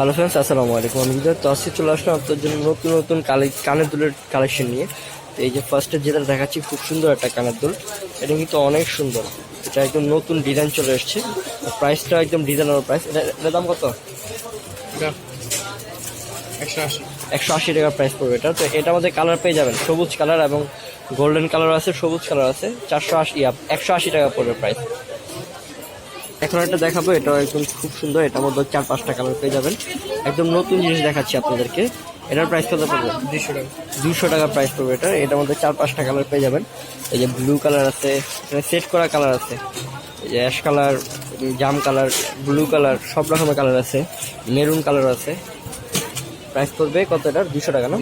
Hello friends আসসালামু আলাইকুম আমি বিদ্যুৎ তো আজকে চলে আসলাম আপনার জন্য নতুন নতুন কালে- কানের দুলের কালেকশন নিয়ে। তো এই যে ফার্স্টে যেটা দেখাচ্ছি খুব সুন্দর একটা কানের দুল। এটা কিন্তু অনেক সুন্দর। এটা একদম নতুন ডিজাইন চলে এসেছে। প্রাইসটা একদম ডিজাইনার প্রাইস এটা দাম কত? একশো আশি। একশো আশি টাকা প্রাইস পড়বে এটা। তো এটা আমাদের কালার পেয়ে যাবেন। সবুজ কালার এবং গোল্ডেন কালার আছে সবুজ কালার আছে। চারশো আশি একশো আশি টাকা পড়বে প্রাইস এখন একটা দেখাবো এটা একদম খুব সুন্দর এটার মধ্যে চার পাঁচটা কালার পেয়ে যাবেন। একদম নতুন জিনিস দেখাচ্ছি আপনাদেরকে। এটার প্রাইস কত পড়বে? দুশো টাকা। দুশো টাকা প্রাইস পড়বে এটা। এটার মধ্যে চার পাঁচটা কালার পেয়ে যাবেন। এই যে ব্লু কালার আছে এখানে সেট করা কালার আছে। এই যে অ্যাশ কালার জাম কালার ব্লু কালার সব রকমের কালার আছে। মেরুন কালার আছে। প্রাইস পড়বে কত এটার? দুশো টাকা না?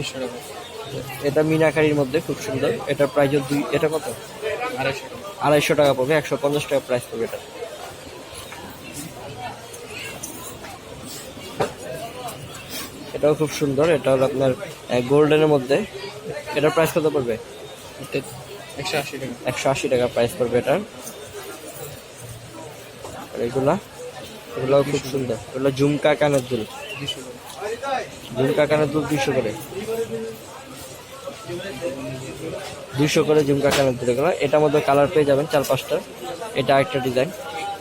এটা মিনাকারির মধ্যে খুব সুন্দর। এটার প্রাইস দুই এটা কত? আড়াইশো টাকা। আড়াইশো টাকা পড়বে একশো পঞ্চাশ টাকা প্রাইস পড়বে এটা। এটাও খুব সুন্দর এটা হলো আপনার গোল্ডেনের মধ্যে। এটার প্রাইস কত পড়বে? একশো আশি টাকা। একশো আশি টাকা প্রাইস পড়বে এটার এগুলা? এগুলাও খুব সুন্দর। এগুলো ঝুমকা কানের দুল। ঝুমকা কানের দুল দুইশো করে। দুইশো করে ঝুমকা কানের দুল এগুলো। এটার মধ্যে কালার পেয়ে যাবেন চার পাঁচটা। এটা একটা ডিজাইন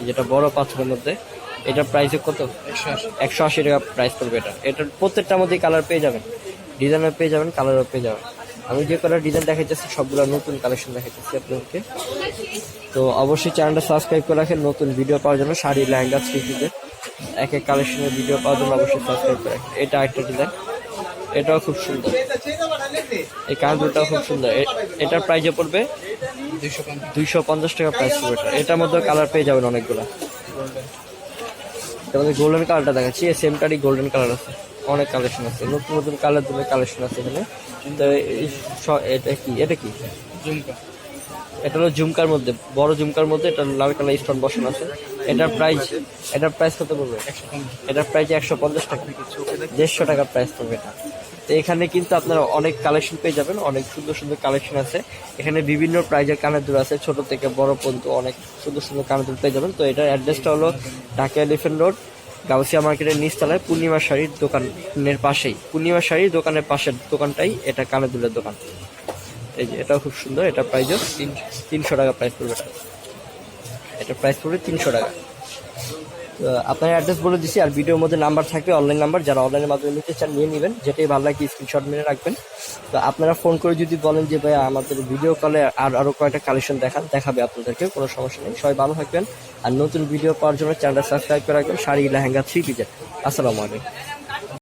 যেটা বড় পাথরের মধ্যে। এটার প্রাইস কত? একশো আশি টাকা প্রাইস পড়বে এটা। এটার প্রত্যেকটার মধ্যেই কালার পেয়ে যাবেন। ডিজাইনও পেয়ে যাবেন কালারও পেয়ে যাবেন। আমি যে কালার ডিজাইন দেখাইতেছি, সবগুলো নতুন কালেকশন দেখাইতেছি আপনাদেরকে। তো অবশ্যই চ্যানেলটা সাবস্ক্রাইব করে রাখেন, নতুন ভিডিও পাওয়ার জন্য। শাড়ি ল্যাঙ্গা স্ত্রীতে এক এক কালেকশনের ভিডিও পাওয়ার জন্য অবশ্যই সাবস্ক্রাইব করে রাখেন। এটা একটা ডিজাইন এটাও খুব সুন্দর। এই কানগুলোটাও খুব সুন্দর। এটার প্রাইসে পড়বে দুইশো পঞ্চাশ। টাকা প্রাইস পড়বে এটা। এটার মধ্যে কালার পেয়ে যাবেন অনেকগুলো। তোমাদের গোল্ডেন কালারটা দেখাচ্ছি, এই সেমটারই গোল্ডেন কালার আছে। অনেক কালেকশন আছে, নতুন নতুন কালার দুটো কালেকশন আছে এখানে। তো এটা কি? এটা কি? ঝুমকা এটা হলো ঝুমকার মধ্যে, বড় ঝুমকার মধ্যে, এটা লাল কালার স্টোন বসানো আছে। এটার প্রাইস এটার প্রাইস কত পড়বে? এটার প্রাইস একশো পঞ্চাশ টাকা। দেড়শো টাকা প্রাইস পড়বে এটা। তো এখানে কিন্তু আপনারা অনেক কালেকশন পেয়ে যাবেন, অনেক সুন্দর সুন্দর কালেকশন আছে। এখানে বিভিন্ন প্রাইজের কানের দুল আছে, ছোট থেকে বড় পর্যন্ত অনেক সুন্দর সুন্দর কানের দুল পেয়ে যাবেন। তো এটার অ্যাড্রেসটা হলো ঢাকা এলিফেন্ট রোড গাউসিয়া মার্কেটের নিচতলায়, পূর্ণিমা শাড়ির দোকানের পাশেই। পূর্ণিমা শাড়ির দোকানের পাশের দোকানটাই এটা কানের দুলের দোকান। এই যে, এটাও খুব সুন্দর, এটা প্রাইজও তিনশো টাকা প্রাইস পড়বে এটা। এটা প্রাইস পড়বে তিনশো টাকা। তো আপনার অ্যাড্রেস বলে দিছি, আর ভিডিওর মধ্যে নাম্বার থাকবে অনলাইন নাম্বার যারা অনলাইনের মাধ্যমে নিতে চান নিয়ে নেবেন, যেটাই ভালো লাগে স্ক্রিনশট মেরে রাখবেন। তো আপনারা ফোন করে যদি বলেন যে, ভাই, আমাদের ভিডিও কলে আর আরও কয়েকটা কালেকশন দেখান, দেখাবে আপনাদেরকে, কোনো সমস্যা নেই। সবাই ভালো থাকবেন, আর নতুন ভিডিও পাওয়ার জন্য চ্যানেলটা সাবস্ক্রাইব করে রাখবেন, শাড়ি, লেহেঙ্গা থ্রি পিজের আসসালামু আলাইকুম।